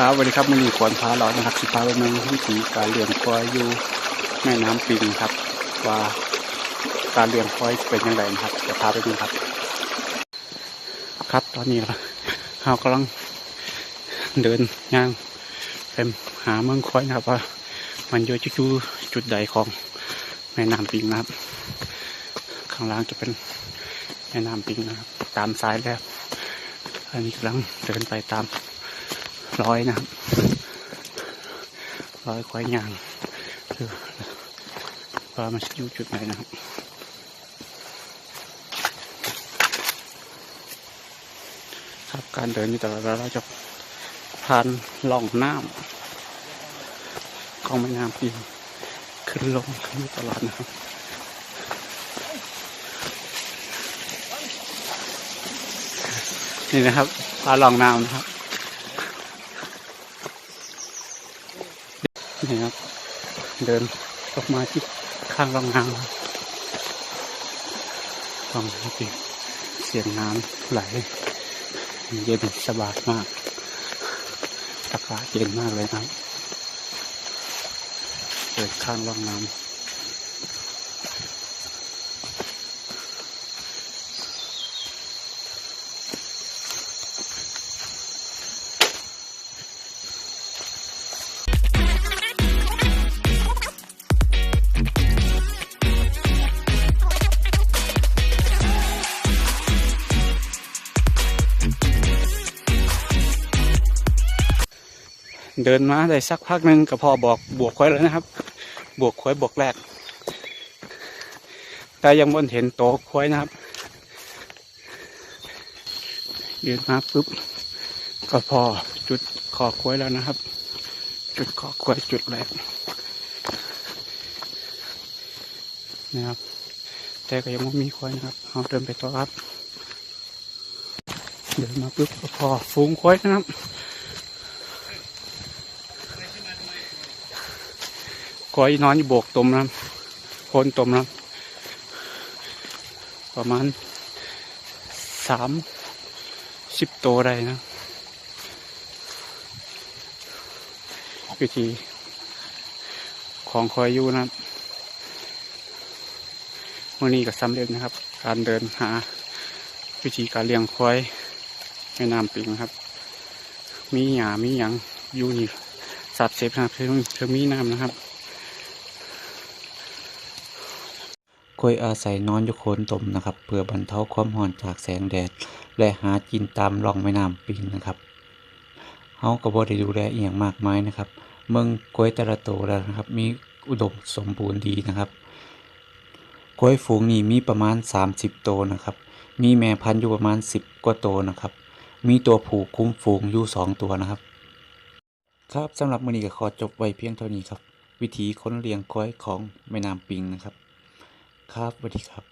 ครับสวัสดีครับมือนีขวนพาเรานะครับสิพาไปเมืองวิถีการเลี้ยงควายอยู่แม่น้ำปิงครับ ว่าการเลี้ยงควายเป็นยังไงนะครับจะพาไปดูครับ ครับตอนนี้เราเรากำลังเดินย่างไปหาเมืองควายนะครับว่า มันอยู่จุดจุดใดของแม่น้ำปิงนะครับ ข้างล่างจะเป็นแม่น้ำปิงนะครับ ตามซ้ายแล้ว อันนี้กำลังเดินไปตาม ร้อยนะครับร้อยควายยางคือว่ามันอยู่จุดไหนนะครับครับการเดินอยู่ตลอดเราจะผ่านล่องน้ำของแม่น้ำปิงขึ้นลงอยู่ตลอดนะครับนี่นะครับปลาลองน้ำนะครับ นี่ครับ เดินออกมาที่ข้างลองน้ำฟังน้ำจริงเสียงน้ำไหลเย็นสบายมากอากาศเย็นมากเลยครับเดินข้างลองน้ำ เดินมาได้สักพักหนึ่งก็พอบอกบวกควยแล้วนะครับ บวกควยบวกแรก แต่ยังบนเห็นโตควยนะครับเดินมาปุ๊บก็พอจุดขอควยแล้วนะครับ จุดขอควยจุดแรกนะครับ แต่ก็ยังไม่มีควยนะครับเอาเดินไปต่อครับเดินมาปุ๊บก็พอฟูงควยนะครับ ก้อยนอนอยู่โบกตมนะโคนตมนะประมาณสามสิบตัวได้นะวิธีของคอยอยู่นะครับวันนี้ก็สำเร็จนะครับ การเดินหาวิธีการเลี้ยงควายแม่น้ำปิงนะครับ มีหยามีหยังอยู่นี่สัตว์เสพนะครับเพิ่งเพิ่งมีน้ำนะครับ กล้วยอาศัยนอนอยู่โคนตมนะครับเพื่อบรรเทาความร้อนจากแสงแดด และหากินตามร่องแม่น้ำปิงนะครับเฮาก็บ่ได้ดูแลเอียงมากมายนะครับ เมืองกล้วยแต่ละโตแล้วนะครับ มีอุดมสมบูรณ์ดีนะครับกล้วยฝูงนี้มีประมาณ 30 โตวนะครับ มีแม่พันธุ์อยู่ประมาณ 10 กว่าโตวนะครับ มีตัวผู้คุ้มฝูงอยู่ 2 ตัวนะครับ ครับสำหรับมื้อนี้ก็ขอจบไว้เพียงเท่านี้ครับ วิธีค้นเลี้ยงกล้วยของแม่น้ำปิงนะครับ ครับสวัสดีครับ